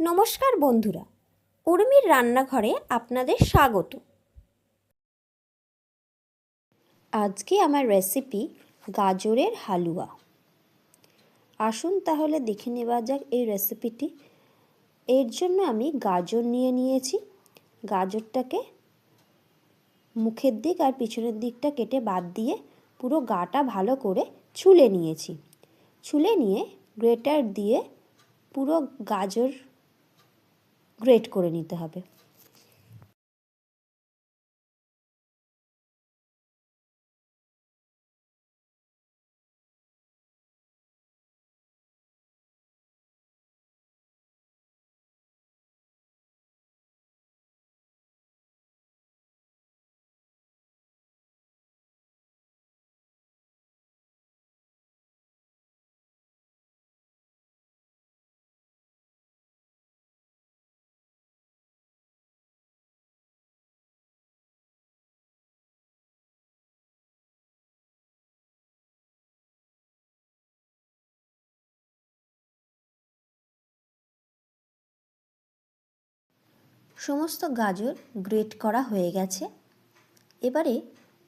নমস্কার বন্ধুরা, উর্মির রান্নাঘরে আপনাদের স্বাগত। আজকে আমার রেসিপি গাজরের হালুয়া। আসুন তাহলে দেখে নেওয়া যাক এই রেসিপিটি এর জন্য আমি গাজর নিয়ে নিয়েছি। গাজরটাকে মুখের দিক আর পিছনের দিকটা কেটে বাদ দিয়ে পুরো গাটা ভালো করে ছুলে নিয়েছি। ছুলে নিয়ে গ্রেটার দিয়ে পুরো গাজর গ্রেট করে নিতে হবে। সমস্ত গাজর গ্রেট করা হয়ে গেছে। এবারে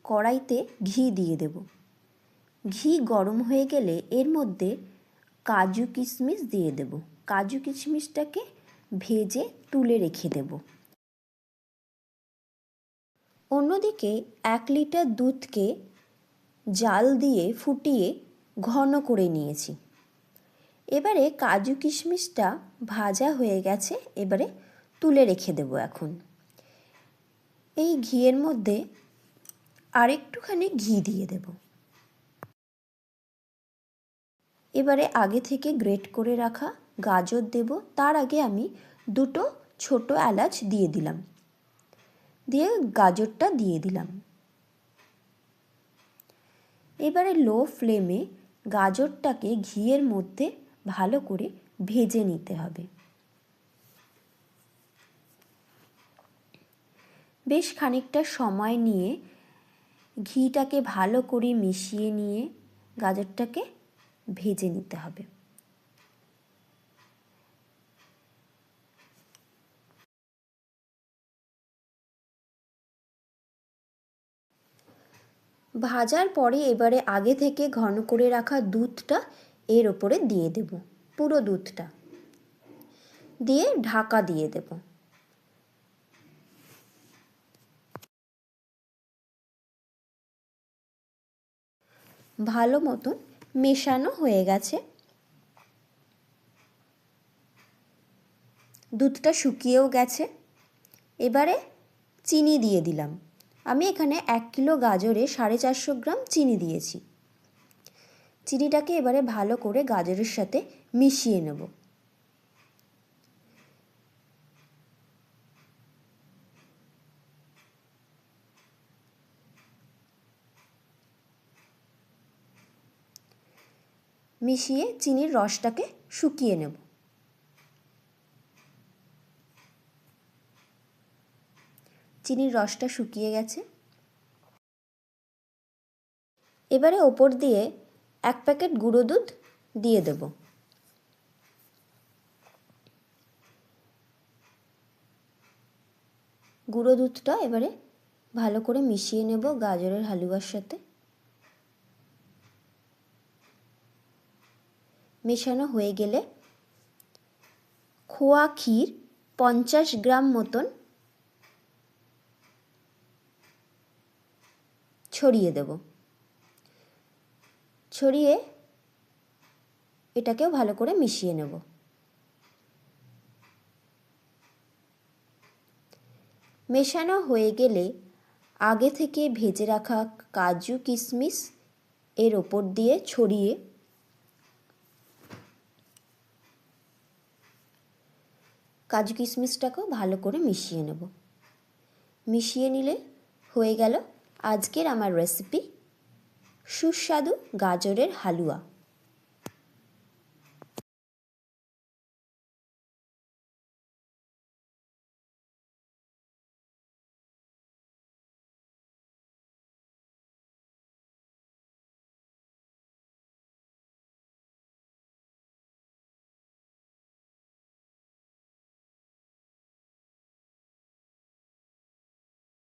কড়াইতে ঘি দিয়ে দেব। ঘি গরম হয়ে গেলে এর মধ্যে কাজু কিশমিশ দিয়ে দেব। কাজু কিশমিশটাকে ভেজে তুলে রেখে দেব। অন্যদিকে এক লিটার দুধকে জাল দিয়ে ফুটিয়ে ঘন করে নিয়েছি। এবারে কাজু কিশমিশটা ভাজা হয়ে গেছে। এবারে তুলে রেখে দেব এখন। এই ঘিয়ের মধ্যে আরেকটুখানি ঘি দিয়ে দেব। এবারে আগে থেকে গ্রেট করে রাখা গাজর দেব। তার আগে আমি দুটো ছোট এলাচ দিয়ে দিলাম। দিয়ে গাজরটা দিয়ে দিলাম। এবারে লো ফ্লেমে গাজরটাকে ঘিয়ের মধ্যে ভালো করে ভেজে নিতে হবে। বেশ খানিকটা সময় নিয়ে ঘিটাকে ভালো করে মিশিয়ে নিয়ে গাজরটাকে ভেজে নিতে হবে। ভাজার পরে এবারে আগে থেকে ঘন করে রাখা দুধটা এর ওপরে দিয়ে দেব, পুরো দুধটা। দিয়ে ঢাকা দিয়ে দেবো। ভালো মতন মেশানো হয়ে গেছে। দুধটা শুকিয়েও গেছে। এবারে চিনি দিয়ে দিলাম। আমি এখানে এক কিলো গাজরে সাড়ে চারশো গ্রাম চিনি দিয়েছি। চিনিটাকে এবারে ভালো করে গাজরের সাথে মিশিয়ে নেব। মিশিয়ে চিনির রসটাকে শুকিয়ে নেব। চিনির রসটা শুকিয়ে গেছে। এবারে ওপর দিয়ে এক প্যাকেট গুঁড়ো দুধ দিয়ে দেব। গুঁড়ো দুধটা এবারে ভালো করে মিশিয়ে নেব গাজরের হালুয়ার সাথে। মেশানো হয়ে গেলে খোয়া ক্ষীর পঞ্চাশ গ্রাম মতন ছড়িয়ে দেব। ছড়িয়ে এটাকেও ভালো করে মিশিয়ে নেব। মেশানো হয়ে গেলে আগে থেকে ভেজে রাখা কাজু কিশমিশ এর ওপর দিয়ে ছড়িয়ে কাজু কিশমিশটাকেও ভালো করে মিশিয়ে নেব। মিশিয়ে নিলে হয়ে গেল আজকের আমার রেসিপি সুস্বাদু গাজরের হালুয়া।